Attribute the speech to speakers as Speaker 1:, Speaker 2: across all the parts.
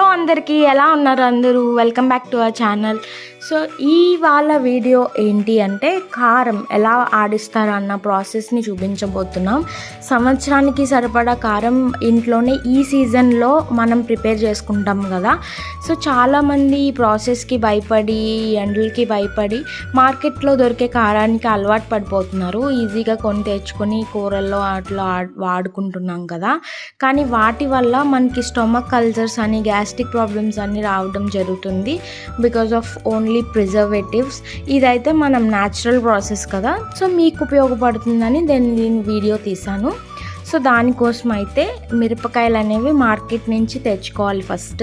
Speaker 1: Hello అందరికీ ఎలా ఉన్నారు అందరూ? Welcome back to our channel so ఈ వాళ్ళ వీడియో ఏంటి అంటే కారం ఎలా ఆడిస్తారు అన్న ప్రాసెస్ని చూపించబోతున్నాం. సంవత్సరానికి సరిపడా కారం ఇంట్లోనే ఈ సీజన్లో మనం ప్రిపేర్ చేసుకుంటాం కదా. సో చాలామంది ఈ ప్రాసెస్కి భయపడి ఎండలకి భయపడి మార్కెట్లో దొరికే కారానికి అలవాటు పడిపోతున్నారు. ఈజీగా కొని తెచ్చుకొని కూరల్లో అట్లా వాడుకుంటున్నాం కదా. కానీ వాటి వల్ల మనకి స్టొమక్ కల్చర్స్ అని గ్యాస్ గ్యాస్ట్రిక్ ప్రాబ్లమ్స్ అన్నీ రావడం జరుగుతుంది బికాస్ ఆఫ్ ఓన్లీ ప్రిజర్వేటివ్స్ ఇదైతే మనం న్యాచురల్ ప్రాసెస్ కదా. సో మీకు ఉపయోగపడుతుందని నేను దీని వీడియో తీశాను సో దానికోసం అయితే మిరపకాయలు అనేవి మార్కెట్ నుంచి తెచ్చుకోవాలి ఫస్ట్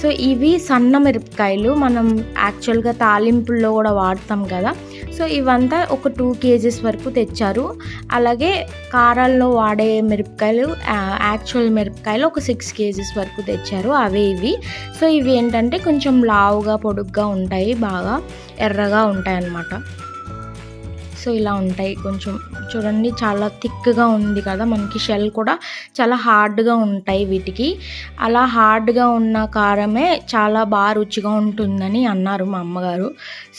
Speaker 1: సో ఇవి సన్న మిరపకాయలు మనం యాక్చువల్గా తాలింపుల్లో కూడా వాడతాం కదా. సో ఇవంతా ఒక టూ కేజీస్ వరకు తెచ్చారు. అలాగే కారాల్లో వాడే మిరపకాయలు యాక్చువల్ మిరపకాయలు ఒక సిక్స్ కేజీస్ వరకు తెచ్చారు. అవే ఇవి. సో ఇవి ఏంటంటే కొంచెం లావుగా పొడుగ్గా ఉంటాయి. బాగా ఎర్రగా ఉంటాయి అన్నమాట సో ఇలా ఉంటాయి. కొంచెం చూడండి చాలా థిక్గా ఉంది కదా. మనకి షెల్ కూడా చాలా హార్డ్గా ఉంటాయి వీటికి. అలా హార్డ్గా ఉన్న కారమే చాలా బాగా రుచిగా ఉంటుందని అన్నారు మా అమ్మగారు.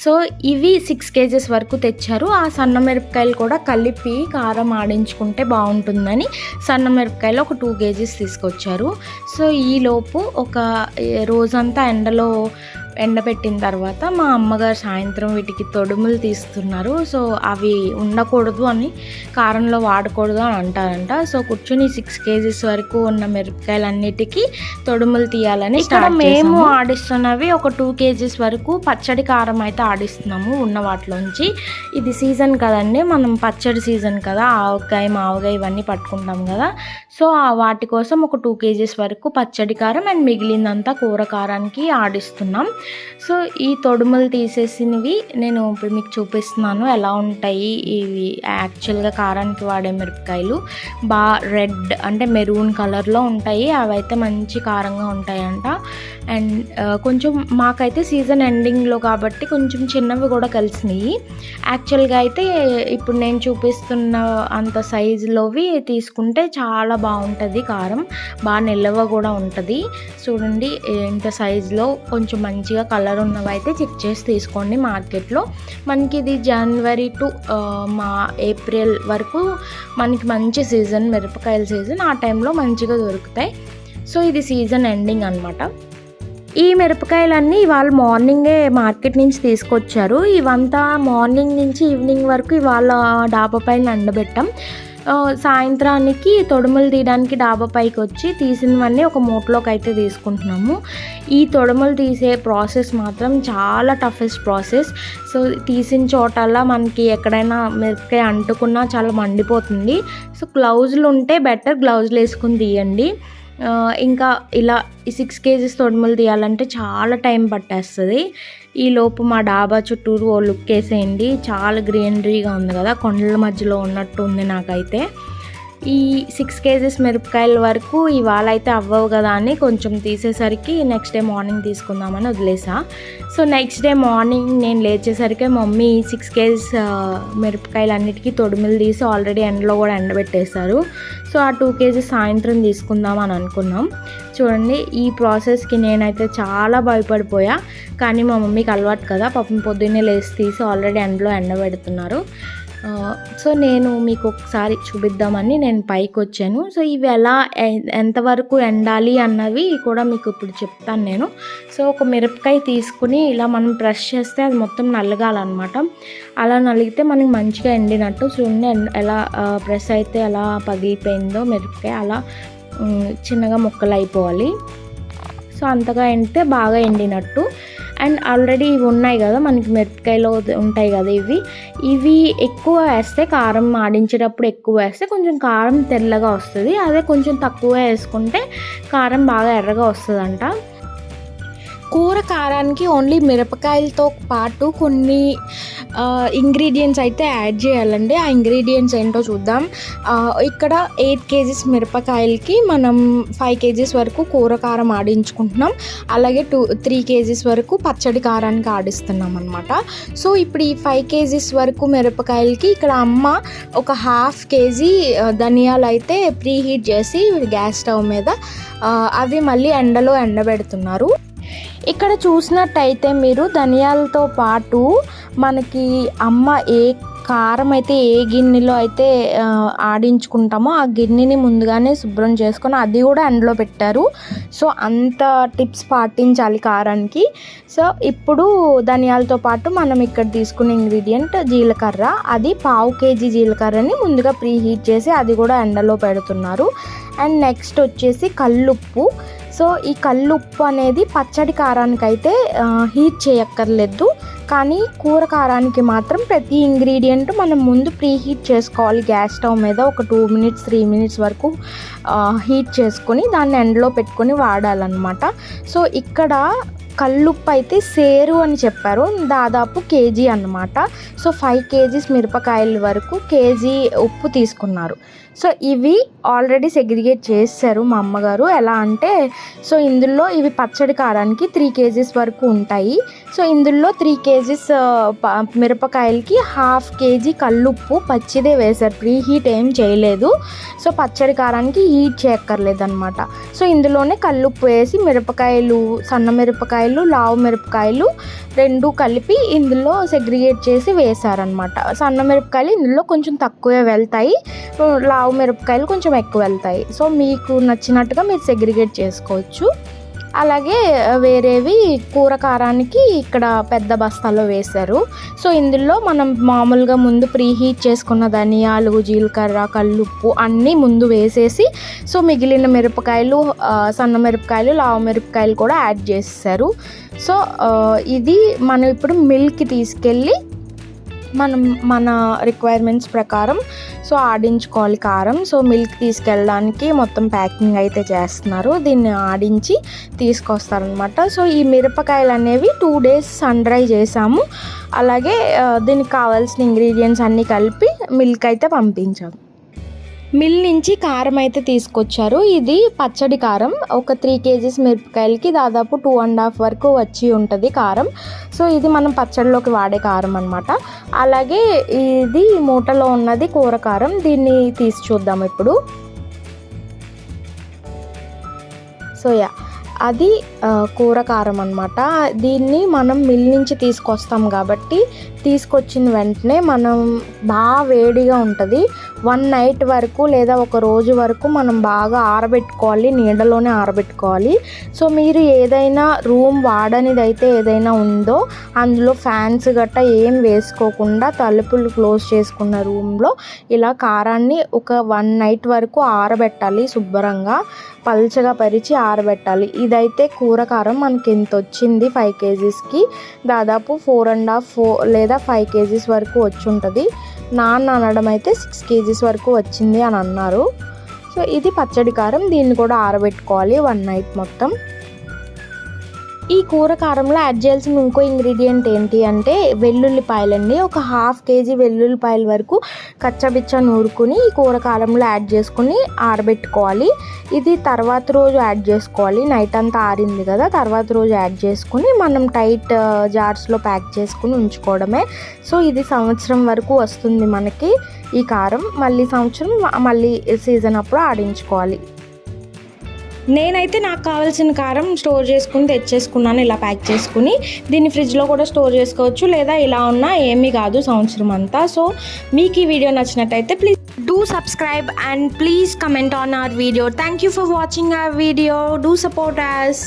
Speaker 1: సో ఇవి సిక్స్ కేజెస్ వరకు తెచ్చారు. ఆ సన్న మిరపకాయలు కూడా కలిపి కారం ఆడించుకుంటే బాగుంటుందని సన్న మిరపకాయలు ఒక టూ కేజీస్ తీసుకొచ్చారు. సో ఈలోపు ఒక రోజంతా ఎండలో ఎండబెట్టిన తర్వాత మా అమ్మగారు సాయంత్రం వీటికి తొడుములు తీస్తున్నారు. సో అవి ఉండకూడదు అని కారంలో వాడకూడదు అని అంటారంట. సో కూర్చుని సిక్స్ కేజీస్ వరకు ఉన్న మిరపకాయలన్నిటికీ తొడుములు తీయాలని ఇక్కడ మేము ఆడిస్తున్నవి ఒక టూ కేజీస్ వరకు పచ్చడి కారం అయితే ఆడిస్తున్నాము ఉన్న వాటిలోంచి. ఇది సీజన్ కదండి మనం పచ్చడి సీజన్ కదా ఆవకాయ మావకాయ ఇవన్నీ పట్టుకుంటాం కదా. సో ఆ వాటి కోసం ఒక టూ కేజీస్ వరకు పచ్చడి కారం అండ్ మిగిలిందంతా కూర కారానికి ఆడిస్తున్నాం. సో ఈ తొడుములు తీసేసినవి నేను ఇప్పుడు మీకు చూపిస్తున్నాను ఎలా ఉంటాయి. ఇవి యాక్చువల్గా కారానికి వాడే మిరపకాయలు. బా రెడ్ అంటే మెరూన్ కలర్లో ఉంటాయి. అవైతే మంచి కారంగా ఉంటాయంట. అండ్ కొంచెం మాకైతే సీజన్ ఎండింగ్లో కాబట్టి కొంచెం చిన్నవి కూడా కలిసినాయి. యాక్చువల్గా అయితే ఇప్పుడు నేను చూపిస్తున్న అంత సైజులోవి తీసుకుంటే చాలా బాగుంటుంది కారం. బాగా నిల్వ కూడా ఉంటుంది. చూడండి ఇంత సైజులో కొంచెం మంచి మంచిగా కలర్ ఉన్నవి అయితే చెక్ చేసి తీసుకోండి మార్కెట్లో. మనకి ఇది జనవరి టు మా ఏప్రిల్ వరకు మనకి మంచి సీజన్ మిరపకాయల సీజన్. ఆ టైంలో మంచిగా దొరుకుతాయి. సో ఇది సీజన్ ఎండింగ్ అనమాట ఈ మిరపకాయలన్నీ ఇవాళ మార్నింగే మార్కెట్ నుంచి తీసుకొచ్చారు. ఇవంతా మార్నింగ్ నుంచి ఈవినింగ్ వరకు ఇవాళ డాబా పైన ఎండబెట్టాం. సాయంత్రానికి తొడుములు తీయడానికి డాబా పైకి వచ్చి తీసినవన్నీ ఒక మూటలోకి అయితే తీసుకుంటున్నాము. ఈ తొడుములు తీసే ప్రాసెస్ మాత్రం చాలా టఫెస్ట్ ప్రాసెస్ సో తీసిన చోటల్లా మనకి ఎక్కడైనా మిరపకాయ అంటుకున్నా చాలా మండిపోతుంది. సో గ్లౌజులు ఉంటే బెటర్ గ్లౌజులు వేసుకుని తీయండి. ఇంకా ఇలా ఈ సిక్స్ కేజీస్ తొడుములు తీయాలంటే చాలా టైం పట్టేస్తుంది. ఈ లోపు మా డాబా చుట్టూరు ఓ లుక్ వేసేయండి. చాలా గ్రీనరీగా ఉంది కదా కొండల మధ్యలో ఉన్నట్టు ఉంది నాకైతే. ఈ సిక్స్ కేజీస్ మిరపకాయల వరకు ఇవాళ అయితే అవ్వవు కదా అని కొంచెం తీసేసరికి నెక్స్ట్ డే మార్నింగ్ తీసుకుందామని వదిలేసా. సో నెక్స్ట్ డే మార్నింగ్ నేను లేచేసరికి మమ్మీ సిక్స్ కేజీస్ మిరపకాయలు అన్నిటికీ తొడిమిలు తీసి ఆల్రెడీ ఎండలో కూడా ఎండబెట్టేశారు. సో ఆ టూ కేజీస్ సాయంత్రం తీసుకుందాం అని అనుకున్నాం. చూడండి ఈ ప్రాసెస్కి నేనైతే చాలా భయపడిపోయా. కానీ మా మమ్మీకి అలవాటు కదా పాపం పొద్దున్నే లేచి తీసి ఆల్రెడీ ఎండలో ఎండబెడుతున్నారు. సో నేను మీకు ఒకసారి చూపిద్దామని నేను పైకి వచ్చాను సో ఇవి ఎలా ఎంతవరకు ఎండాలి అన్నవి కూడా మీకు ఇప్పుడు చెప్తాను నేను. సో ఒక మిరపకాయ తీసుకుని ఇలా మనం బ్రష్ చేస్తే అది మొత్తం నలగాలన్నమాట. అలా నలిగితే మనకి మంచిగా ఎండినట్టు. చూడండి ఎలా ప్రెస్ అయితే ఎలా పగిలిపోయిందో మిరపకాయ అలా చిన్నగా ముక్కలు అయిపోవాలి సో అంతగా ఎండితే బాగా ఎండినట్టు. అండ్ ఆల్రెడీ ఇవి ఉన్నాయి కదా మనకి మిరపకాయలో ఉంటాయి కదా ఇవి. ఇవి ఎక్కువ వేస్తే కారం ఆడించేటప్పుడు ఎక్కువ వేస్తే కొంచెం కారం తెల్లగా వస్తుంది. అదే కొంచెం తక్కువ వేసుకుంటే కారం బాగా ఎర్రగా వస్తుందంట. కూర కారానికి ఓన్లీ మిరపకాయలతో పాటు కొన్ని ఇంగ్రీడియంట్స్ అయితే యాడ్ చేయాలండి. ఆ ఇంగ్రీడియంట్స్ ఏంటో చూద్దాం. ఇక్కడ ఎయిట్ కేజీస్ మిరపకాయలకి మనం ఫైవ్ కేజీస్ వరకు కూర కారం ఆడించుకుంటున్నాం. అలాగే టూ త్రీ కేజీస్ వరకు పచ్చడి కారానికి ఆడిస్తున్నాం అనమాట సో ఇప్పుడు ఈ ఫైవ్ కేజీస్ వరకు మిరపకాయలకి ఇక్కడ అమ్మ ఒక హాఫ్ కేజీ ధనియాలు అయితే ప్రీ హీట్ చేసి గ్యాస్ స్టవ్ మీద అవి మళ్ళీ ఎండలో ఎండబెడుతున్నారు. ఇక్కడ చూసినట్టయితే మీరు ధనియాలతో పాటు మనకి అమ్మ ఏ కారం అయితే ఏ గిన్నెలో అయితే ఆడించుకుంటామో ఆ గిన్నెని ముందుగానే శుభ్రం చేసుకొని అది కూడా ఎండలో పెట్టారు. సో అంత టిప్స్ పాటించాలి కారానికి. సో ఇప్పుడు ధనియాలతో పాటు మనం ఇక్కడ తీసుకునే ఇంగ్రీడియంట్ జీలకర్ర. అది పావు కేజీ జీలకర్రని ముందుగా ప్రీ హీట్ చేసి అది కూడా ఎండలో పెడుతున్నారు. అండ్ నెక్స్ట్ వచ్చేసి కల్లుప్పు. సో ఈ కల్లుప్పు అనేది పచ్చడి కారానికైతే హీట్ చేయక్కర్లేదు. కానీ కూర కారానికి మాత్రం ప్రతి ఇంగ్రీడియంట్ మనం ముందు ప్రీ హీట్ చేసుకోవాలి. గ్యాస్ స్టవ్ మీద ఒక టూ మినిట్స్ త్రీ మినిట్స్ వరకు హీట్ చేసుకొని దాన్ని ఎండలో పెట్టుకొని వాడాలన్నమాట. సో ఇక్కడ కల్లుప్పు అయితే సేరు అని చెప్పారు. దాదాపు కేజీ అన్నమాట. సో ఫైవ్ కేజీస్ మిరపకాయల వరకు కేజీ ఉప్పు తీసుకున్నారు. సో ఇవి ఆల్రెడీ సెగ్రిగేట్ చేశారు మా అమ్మగారు. ఎలా అంటే సో ఇందులో ఇవి పచ్చడి కారానికి త్రీ కేజీస్ వరకు ఉంటాయి. సో ఇందులో త్రీ కేజీస్ మిరపకాయలకి హాఫ్ కేజీ కల్లుప్పు పచ్చిదే వేశారు. ప్రీ హీట్ ఏం చేయలేదు. సో పచ్చడి కారానికి హీట్ చేయక్కర్లేదు అనమాట సో ఇందులోనే కల్లుప్పు వేసి మిరపకాయలు సన్న మిరపకాయలు లావు మిరపకాయలు రెండు కలిపి ఇందులో సెగ్రిగేట్ చేసి వేశారనమాట సన్న మిరపకాయలు ఇందులో కొంచెం తక్కువే వెళ్తాయి. లావు మిరపకాయలు కొంచెం ఎక్కువ వెళ్తాయి. సో మీకు నచ్చినట్టుగా మీరు సెగ్రిగేట్ చేసుకోవచ్చు. అలాగే వేరేవి కూర కారానికి ఇక్కడ పెద్ద బస్తాలో వేశారు. సో ఇందులో మనం మామూలుగా ముందు ప్రీ హీట్ చేసుకున్న ధనియాలు జీలకర్ర కల్లుప్పు అన్నీ ముందు వేసేసి సో మిగిలిన మిరపకాయలు సన్న మిరపకాయలు లావు మిరపకాయలు కూడా యాడ్ చేసేసారు సో ఇది మనం ఇప్పుడు మిల్క్ తీసుకెళ్ళి మనం మన రిక్వైర్మెంట్స్ ప్రకారం సో ఆడించుకోవాలి కారం. సో మిల్క్ తీసుకెళ్ళడానికి మొత్తం ప్యాకింగ్ అయితే చేస్తున్నారు. దీన్ని ఆడించి తీసుకొస్తారనమాట సో ఈ మిరపకాయలు అనేవి టూ డేస్ సన్ డ్రై చేసాము. అలాగే దీనికి కావాల్సిన ఇంగ్రీడియంట్స్ అన్నీ కలిపి మిల్క్ అయితే పంపించాము. మిల్ నుంచి కారం అయితే తీసుకొచ్చారు. ఇది పచ్చడి కారం. ఒక త్రీ కేజీస్ మిరపకాయలకి దాదాపు టూ అండ్ హాఫ్ వరకు వచ్చి ఉంటుంది కారం. సో ఇది మనం పచ్చడిలోకి వాడే కారం అనమాట అలాగే ఇది మూటలో ఉన్నది కూర కారం. దీన్ని తీసి చూద్దాం ఇప్పుడు. So yeah. అది కూరకారం కూర కారం అనమాట దీన్ని మనం మిల్ నుంచి తీసుకొస్తాం కాబట్టి తీసుకొచ్చిన వెంటనే మనం బాగా వేడిగా ఉంటుంది. వన్ నైట్ వరకు లేదా ఒక రోజు వరకు మనం బాగా ఆరబెట్టుకోవాలి నీడలోనే ఆరబెట్టుకోవాలి. సో మీరు ఏదైనా రూమ్ వాడనిది అయితే ఏదైనా ఉందో అందులో ఫ్యాన్స్ గట్ట ఏం వేసుకోకుండా తలుపులు క్లోజ్ చేసుకున్న రూమ్లో ఇలా కారాన్ని ఒక వన్ నైట్ వరకు ఆరబెట్టాలి శుభ్రంగా పల్చగా పరిచి ఆరబెట్టాలి. ఇదైతే కూర కారం మనకి ఎంత వచ్చింది ఫైవ్ కేజీస్కి దాదాపు ఫోర్ అండ్ హాఫ్ ఫోర్ లేదా ఫైవ్ కేజీస్ వరకు వచ్చి ఉంటుంది నాన్న అనడం అయితే సిక్స్ కేజీస్ వరకు వచ్చింది అని అన్నారు. సో ఇది పచ్చడి కారం. దీన్ని కూడా ఆరబెట్టుకోవాలి వన్ నైట్ మొత్తం. ఈ కూర కారంలో యాడ్ చేయాల్సిన ఇంకో ఇంగ్రీడియంట్ ఏంటి అంటే వెల్లుల్లిపాయలండి. ఒక హాఫ్ కేజీ వెల్లుల్లిపాయల వరకు కచ్చబిచ్చ నూరుకుని ఈ కూర కారంలో యాడ్ చేసుకుని ఆరబెట్టుకోవాలి. ఇది తర్వాత రోజు యాడ్ చేసుకోవాలి. నైట్ అంతా ఆరింది కదా తర్వాత రోజు యాడ్ చేసుకుని మనం టైట్ జార్స్లో ప్యాక్ చేసుకుని ఉంచుకోవడమే. సో ఇది సంవత్సరం వరకు వస్తుంది మనకి ఈ కారం. మళ్ళీ సంవత్సరం మళ్ళీ సీజన్ అప్పుడు ఆడించుకోవాలి. నేనైతే నాకు కావాల్సిన కారం స్టోర్ చేసుకుని తెచ్చేసుకున్నాను ఇలా ప్యాక్ చేసుకుని. దీన్ని ఫ్రిడ్జ్లో కూడా స్టోర్ చేసుకోవచ్చు లేదా ఇలా ఉన్నా ఏమీ కాదు సంవత్సరం అంతా. సో మీకు ఈ వీడియో నచ్చినట్టయితే please do subscribe and please comment on our video. Thank you for watching our video. Do support us